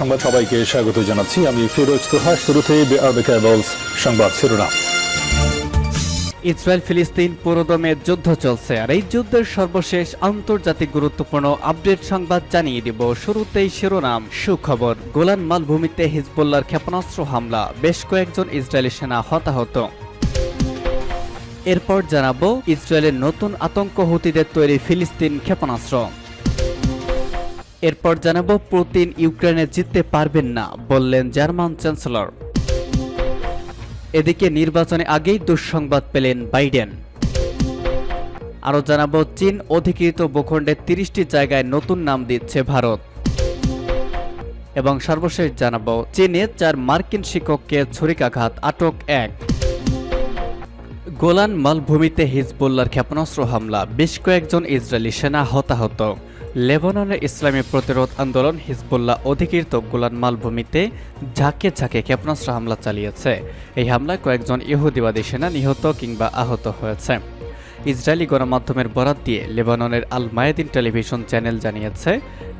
সংবাদ সবাইকে স্বাগত জানাচ্ছি। আমি ফিরোজ তোহা শুরুতে কেবলস সংবাদ শিরোনাম। ইসরায়েল ফিলিস্তিন পুরোদমে যুদ্ধ চলছে, আর এই যুদ্ধের সর্বশেষ আন্তর্জাতিক গুরুত্বপূর্ণ আপডেট সংবাদ জানিয়ে দিব। শুরুতেই শিরোনাম, সুখবর। গোলান মালভূমিতে হিজবুল্লার ক্ষেপণাস্ত্র হামলা, বেশ কয়েকজন ইসরায়েলি সেনা হতাহত। এরপর জানাব, ইসরায়েলের নতুন আতঙ্ক হুতিদের তৈরি ফিলিস্তিন ক্ষেপণাস্ত্র। এরপর জানাব পুতিন ইউক্রেনে জিততে পারবেন না, বললেন জার্মান চ্যান্সেলর। এদিকে নির্বাচনে আগেই দুঃসংবাদ পেলেন বাইডেন। আরও জানাব, চীন অধিকৃত ভূখণ্ডে তিরিশটি জায়গায় নতুন নাম দিচ্ছে ভারত। এবং সর্বশেষ জানাব, চীনে চার মার্কিন শিক্ষককে ছুরিকাঘাত, আটক এক। গোলান মালভূমিতে হিজবুল্লার ক্ষেপণাস্ত্র হামলা, বেশ কয়েকজন ইসরায়েলি সেনা হতাহত। লেবাননের ইসলামী প্রতিরোধ আন্দোলন হিজবুল্লাহ অধিকৃত গোলান মালভূমিতে ঝাঁকে ঝাঁকে ক্ষেপণাস্ত্র হামলা চালিয়েছে। এই হামলায় কয়েকজন ইহুদিবাদী সেনা নিহত কিংবা আহত হয়েছে। ইসরায়েলি গণমাধ্যমের বরাত দিয়ে লেবাননের আল মায়েদিন টেলিভিশন চ্যানেল জানিয়েছে,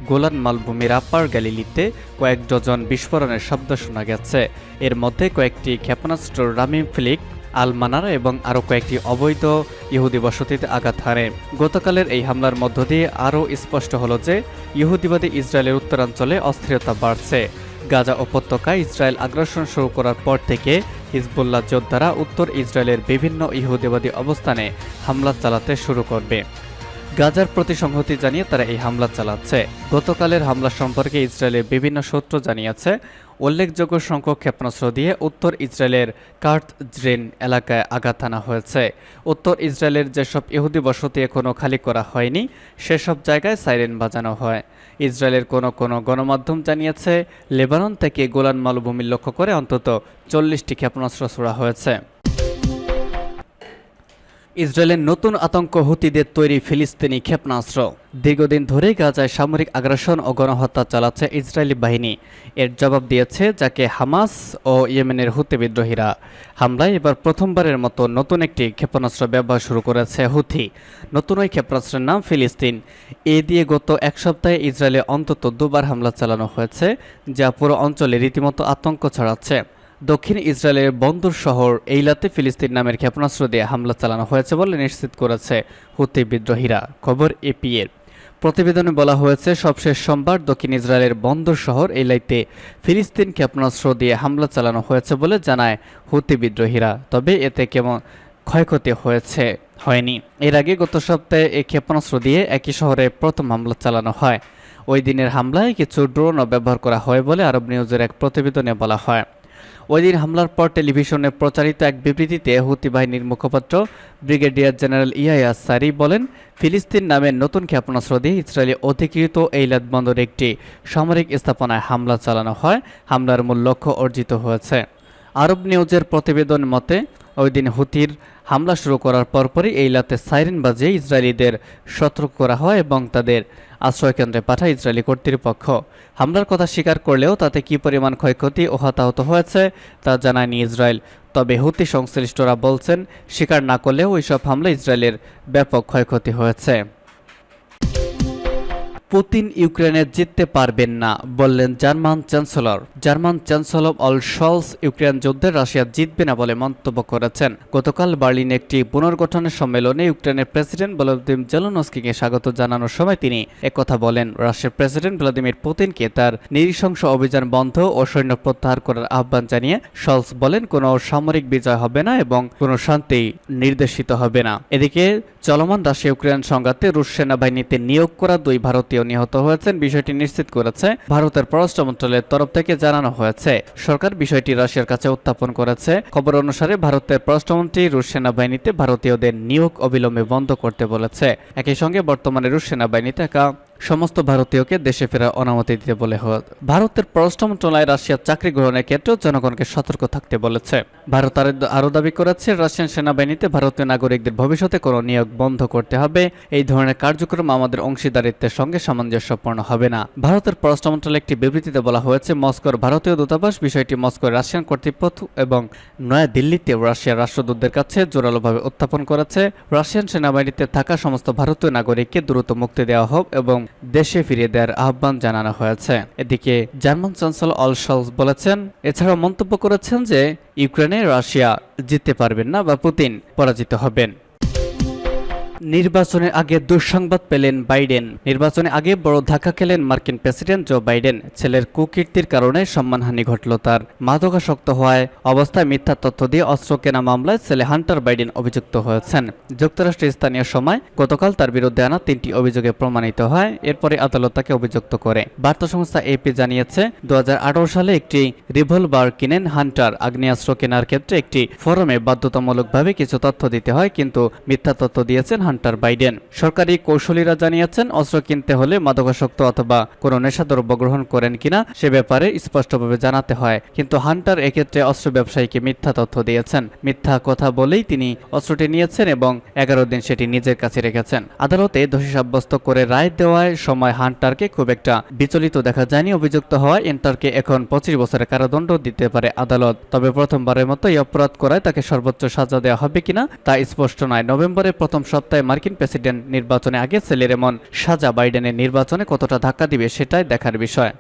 গোলান মালভূমির আপার গ্যালিলিতে কয়েক ডজন বিস্ফোরণের শব্দ শোনা গেছে। এর মধ্যে কয়েকটি ক্ষেপণাস্ত্র রামিম ফ্লিক আলমানারা এবং আরও কয়েকটি অবৈধ ইহুদি বসতিতে আঘাত হানে। গতকালের এই হামলার মধ্য দিয়ে আরও স্পষ্ট হলো যে ইহুদিবাদী ইসরায়েলের উত্তরাঞ্চলে অস্থিরতা বাড়ছে। গাজা উপত্যকায় ইসরায়েল আগ্রাসন শুরু করার পর থেকে হিজবুল্লাহ যোদ্ধারা উত্তর ইসরায়েলের বিভিন্ন ইহুদিবাদী অবস্থানে হামলা চালাতে শুরু করবে। গাজার প্রতি সংহতি জানিয়ে তারা এই হামলা চালাচ্ছে। গতকালের হামলা সম্পর্কে ইসরায়েলের বিভিন্ন সূত্র জানিয়েছে, উল্লেখযোগ্য সংখ্যক ক্ষেপণাস্ত্র দিয়ে উত্তর ইসরায়েলের কার্থজ্রিন এলাকায় আঘাত আনা হয়েছে। উত্তর ইসরায়েলের যেসব ইহুদি বসতি এখনও খালি করা হয়নি, সেসব জায়গায় সাইরেন বাজানো হয়। ইসরায়েলের কোনো কোনো গণমাধ্যম জানিয়েছে, লেবানন থেকে গোলান মালভূমি লক্ষ্য করে অন্তত চল্লিশটি ক্ষেপণাস্ত্র ছোড়া হয়েছে। ইসরায়েলের নতুন আতঙ্ক হুতিদের তৈরি ফিলিস্তিনি ক্ষেপণাস্ত্র। দীর্ঘদিন ধরে গাজায় সামরিক আগ্রাসন ও গণহত্যা চালাচ্ছে ইসরায়েলি বাহিনী। এর জবাব দিয়েছে যাকে হামাস ও ইয়েমেনের হুতি বিদ্রোহীরা। হামলায় এবার প্রথমবারের মতো নতুন একটি ক্ষেপণাস্ত্র ব্যবহার শুরু করেছে হুথি নতুন ওই ক্ষেপণাস্ত্রের নাম ফিলিস্তিন। এ দিয়ে গত এক সপ্তাহে ইসরায়েলে অন্তত দুবার হামলা চালানো হয়েছে, যা পুরো অঞ্চলে রীতিমতো আতঙ্ক ছড়াচ্ছে। দক্ষিণ ইসরায়েলের বন্দর শহর এইলাতে ফিলিস্তিন নামের ক্ষেপণাস্ত্র দিয়ে হামলা চালানো হয়েছে বলে নিশ্চিত করেছে হুতি বিদ্রোহীরা। খবর এপিএর প্রতিবেদনে বলা হয়েছে, সবশেষ সোমবার দক্ষিণ ইসরায়েলের বন্দর শহর এইলাইতে ফিলিস্তিন ক্ষেপণাস্ত্র দিয়ে হামলা চালানো হয়েছে বলে জানায় হুতি বিদ্রোহীরা। তবে এতে কেমন ক্ষয়ক্ষতি হয়েছে, হয়নি। এর আগে গত সপ্তাহে এই ক্ষেপণাস্ত্র দিয়ে একই শহরে প্রথম হামলা চালানো হয়। ওই দিনের হামলায় কিছু ড্রোনও ব্যবহার করা হয় বলে আরব নিউজের এক প্রতিবেদনে বলা হয়। ওই দিন হামলার পর টেলিভিশনে প্রচারিত এক বিবৃতিতে হুতি বাহিনীর মুখপাত্র ব্রিগেডিয়ার জেনারেল ইয়াইয়া সারি বলেন, ফিলিস্তিন নামে নতুন ক্ষেপণাস্ত্র দিয়ে ইসরায়েলি অধিকৃত এইলাদ বন্দর একটি সামরিক স্থাপনায় হামলা চালানো হয়। হামলার মূল লক্ষ্য অর্জিত হয়েছে। আরব নিউজের প্রতিবেদন মতে, ওই দিন হুতির হামলা শুরু করার পরপরই এই লাতে সাইরেন বাজিয়ে ইসরায়েলিদের সতর্ক করা হয় এবং তাদের আশ্রয়কেন্দ্রে পাঠায় ইসরায়েলি কর্তৃপক্ষ। হামলার কথা স্বীকার করলেও তাতে কী পরিমাণ ক্ষয়ক্ষতি ও হতাহত হয়েছে তা জানায়নি ইসরায়েল। তবে হুতি সংশ্লিষ্টরা বলছেন, স্বীকার না করলেও ওইসব হামলা ইসরায়েলের ব্যাপক ক্ষয়ক্ষতি হয়েছে। পুতিন ইউক্রেনে জিততে পারবেন না, বললেন German chancellor. German chancellor Olaf Scholz Ukraine যুদ্ধে রাশিয়া জিতবে না বলে মন্তব্য করেছেন। গতকাল বার্লিনে একটি পুনর্গঠনের সম্মেলনে ইউক্রেনের প্রেসিডেন্ট ভলোদিমির জেলনস্কিকে স্বাগত জানানোর সময় তিনি একথা বলেন। রাশিয়ার প্রেসিডেন্ট ভ্লাদিমির পুতিনকে তার নৃশংস অভিযান বন্ধ ও সৈন্য প্রত্যাহার করার আহ্বান জানিয়ে শলস বলেন, কোনো সামরিক বিজয় হবে না এবং কোনো শান্তি নির্দেশিত হবে না। এদিকে চলমান রাশিয়া ইউক্রেন সংঘাতে রুশ সেনাবাহিনীতে নিয়োগ করা দুই ভারতীয় নিহত হয়েছেন বিষয়টি নিশ্চিত করেছে ভারতের পররাষ্ট্র মন্ত্রণালয়ের তরফ থেকে জানানো হয়েছে। সরকার বিষয়টি রাশিয়ার কাছে উত্থাপন করেছে। খবর অনুসারে ভারতের পররাষ্ট্রমন্ত্রী রুশ সেনাবাহিনীতে ভারতীয়দের নিয়োগ অবিলম্বে বন্ধ করতে বলেছে। একই সঙ্গে বর্তমানে রুশ সেনাবাহিনী থাকা সমস্ত ভারতীয়কে দেশে ফেরার অনুমতি দিতে বলে ভারতের পররাষ্ট্র মন্ত্রণালয় রাশিয়ার চাকরি গ্রহণের ক্ষেত্রেও জনগণকে সতর্ক থাকতে বলেছে। ভারত আরো- আরও দাবি করেছে, রাশিয়ান সেনাবাহিনীতে ভারতীয় নাগরিকদের ভবিষ্যতে কোনো নিয়োগ বন্ধ করতে হবে। এই ধরনের কার্যক্রম আমাদের অংশীদারিত্বের সঙ্গে সামঞ্জস্যপূর্ণ হবে না। ভারতের পররাষ্ট্র মন্ত্রণালয় একটি বিবৃতিতে বলা হয়েছে, মস্কোর ভারতীয় দূতাবাস বিষয়টি মস্কোর রাশিয়ান কর্তৃপক্ষ এবং নয়া দিল্লিতে রাশিয়ার রাষ্ট্রদূতদের কাছে জোরালোভাবে উত্থাপন করেছে। রাশিয়ান সেনাবাহিনীতে থাকা সমস্ত ভারতীয় নাগরিককে দ্রুত মুক্তি দেওয়া হোক এবং দেশে ফিরিয়ে দেওয়ার আহ্বান জানানো হয়েছে। এদিকে জার্মান চ্যান্সেলর অলশলস বলেছেন, এছাড়াও মন্তব্য করেছেন যে, ইউক্রেনে রাশিয়া জিততে পারবেন না বা পুতিন পরাজিত হবেন। নির্বাচনের আগে দুঃসংবাদ পেলেন বাইডেন। নির্বাচনে আগে বড় ধাক্কা খেলেন মার্কিন প্রেসিডেন্ট জো বাইডেন। ছেলের কুকীর্তির কারণে সম্মানহানি ঘটল তার। মাদকাসক্ত হওয়ায় অবস্থায় মিথ্যা তথ্য দিয়ে অস্ত্র কেনা মামলায় ছেলে হান্টার বাইডেন অভিযুক্ত হয়েছেন। যুক্তরাষ্ট্রের স্থানীয় সময় গতকাল তার বিরুদ্ধে আনা তিনটি অভিযোগে প্রমাণিত হয়, এরপরে আদালত তাকে অভিযুক্ত করে। বার্তা সংস্থা এপি জানিয়েছে দু হাজার আঠারো সালে একটি রিভলভার কিনেন হান্টার। আগ্নেয়াস্ত্র কেনার ক্ষেত্রে একটি ফোরামে বাধ্যতামূলকভাবে কিছু তথ্য দিতে হয়, কিন্তু মিথ্যা তথ্য দিয়েছেন হান্টার বাইডেন। সরকারি কৌশলীরা জানিয়েছেন, অস্ত্র কিনতে হলে মাদকাসক্ত অথবা কোনো নেশাদ্রব্য গ্রহণ করেন কিনা সে ব্যাপারে স্পষ্টভাবে জানাতে হয়। কিন্তু হান্টার এক্ষেত্রে অস্ত্র ব্যবসায়ীকে মিথ্যা তথ্য দিয়েছেন। মিথ্যা কথা বলেই তিনি অস্ত্রটি নিয়েছেন এবং এগারো দিন সেটি নিজের কাছে রেখেছেন। আদালতে দোষী সাব্যস্ত করে রায় দেওয়ার সময় হান্টারকে খুব একটা বিচলিত দেখা যায়নি। অভিযুক্ত হওয়ায় এন্টারকে এখন পঁচিশ বছরের কারাদণ্ড দিতে পারে আদালত। তবে প্রথমবারের মতো এই অপরাধ করায় তাকে সর্বোচ্চ সাজা দেওয়া হবে কিনা তা স্পষ্ট নয়। নভেম্বরের প্রথম সপ্তাহে মার্কিন প্রেসিডেন্ট নির্বাচনে আগে সেলেরেমন সাজা বাইডেনের নির্বাচনে কতটা ধাক্কা দিবে সেটাই দেখার বিষয়।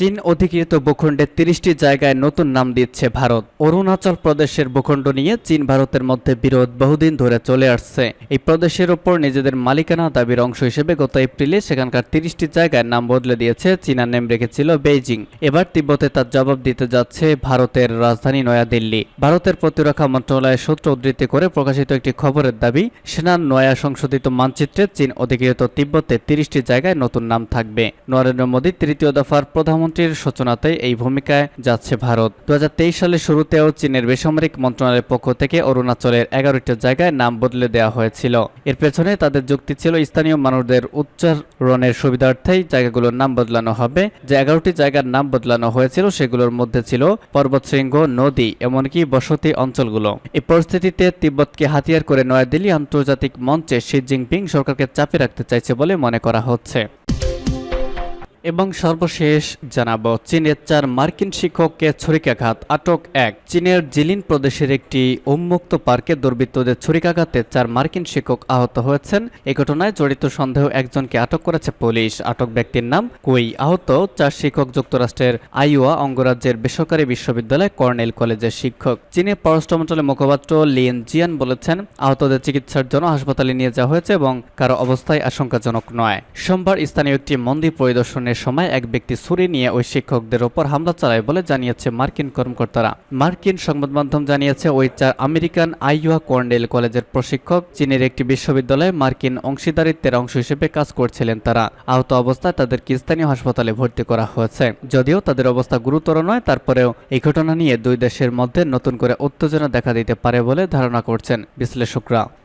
চীন অধিকৃত ভূখণ্ডের তিরিশটি জায়গায় নতুন নাম দিচ্ছে ভারত। অরুণাচল প্রদেশের ভূখণ্ড নিয়ে চীন ভারতের মধ্যে বিরোধ বহুদিন ধরে চলে আসছে। এই প্রদেশের ওপর নিজেদের মালিকানা দাবির অংশ হিসেবে গত এপ্রিলে সেখানকার তিরিশটি জায়গায় নাম বদলে দিয়েছে চীনা নেম রেখেছিল বেইজিং। এবার তিব্বতে তার জবাব দিতে যাচ্ছে ভারতের রাজধানী নয়াদিল্লি। ভারতের প্রতিরক্ষা মন্ত্রণালয়ের সূত্র উদ্ধৃতি করে প্রকাশিত একটি খবরের দাবি সেনার নয়া সংশোধিত মানচিত্রে চীন অধিকৃত তিব্বতে তিরিশটি জায়গায় নতুন নাম থাকবে। নরেন্দ্র মোদী তৃতীয় দফার প্রধানমন্ত্রীর সূচনাতেই এই ভূমিকায় যাচ্ছে ভারত। দু সালের শুরুতেও চীনের বেসামরিক মন্ত্রণালয়ের পক্ষ থেকে অরুণাচলের এগারোটি জায়গায় নাম বদলে দেওয়া হয়েছিল। এর পেছনে তাদের যুক্তি ছিল স্থানীয় মানুষদের উচ্চারণের সুবিধার্থেই জায়গাগুলোর নাম বদলানো হবে। যে এগারোটি জায়গার নাম বদলানো হয়েছিল, সেগুলোর মধ্যে ছিল পর্বতশৃঙ্গ, নদী, এমনকি বসতি অঞ্চলগুলো। এই পরিস্থিতিতে তিব্বতকে হাতিয়ার করে নয়াদিল্লি আন্তর্জাতিক মঞ্চে শি জিনপিং সরকারকে চাপে রাখতে চাইছে বলে মনে করা হচ্ছে। এবং সর্বশেষ জানাব, চীনের চার মার্কিন শিক্ষককে ছুরিকাঘাত, আটক এক। চীনের জিলিন প্রদেশের একটি উন্মুক্ত পার্কে দুর্বৃত্তদের ছুরিকাঘাতে চার মার্কিন শিক্ষক আহত হয়েছেন। এ ঘটনায় জড়িত সন্দেহ একজনকে আটক করেছে পুলিশ। আটক ব্যক্তির নাম কুই। আহত চার শিক্ষক যুক্তরাষ্ট্রের আইওয়া, অঙ্গরাজ্যের বেসরকারি বিশ্ববিদ্যালয় কর্নেল কলেজের শিক্ষক। চীনের পররাষ্ট্র মন্ত্রণালয়ের মুখপাত্র লিন জিয়ান বলেছেন, আহতদের চিকিৎসার জন্য হাসপাতালে নিয়ে যাওয়া হয়েছে এবং কারও অবস্থায় আশঙ্কাজনক নয়। সোমবার স্থানীয় একটি মন্দির পরিদর্শনের সময় এক ব্যক্তি ছুরি নিয়ে ওই শিক্ষকদের ওপর হামলা চালায় বলে জানিয়েছে মার্কিন কর্মকর্তারা। মার্কিন সংবাদ মাধ্যম জানিয়েছে ওই চার আমেরিকান আইওয়া কর্নেল কলেজের প্রশিক্ষক, চীনের একটি বিশ্ববিদ্যালয়ে মার্কিন অংশীদারিত্বের অংশ হিসেবে কাজ করছিলেন তারা। আহত অবস্থায় তাদেরকে স্থানীয় হাসপাতালে ভর্তি করা হয়েছে। যদিও তাদের অবস্থা গুরুতর নয়, তারপরেও এই ঘটনা নিয়ে দুই দেশের মধ্যে নতুন করে উত্তেজনা দেখা দিতে পারে বলে ধারণা করছেন বিশ্লেষকরা।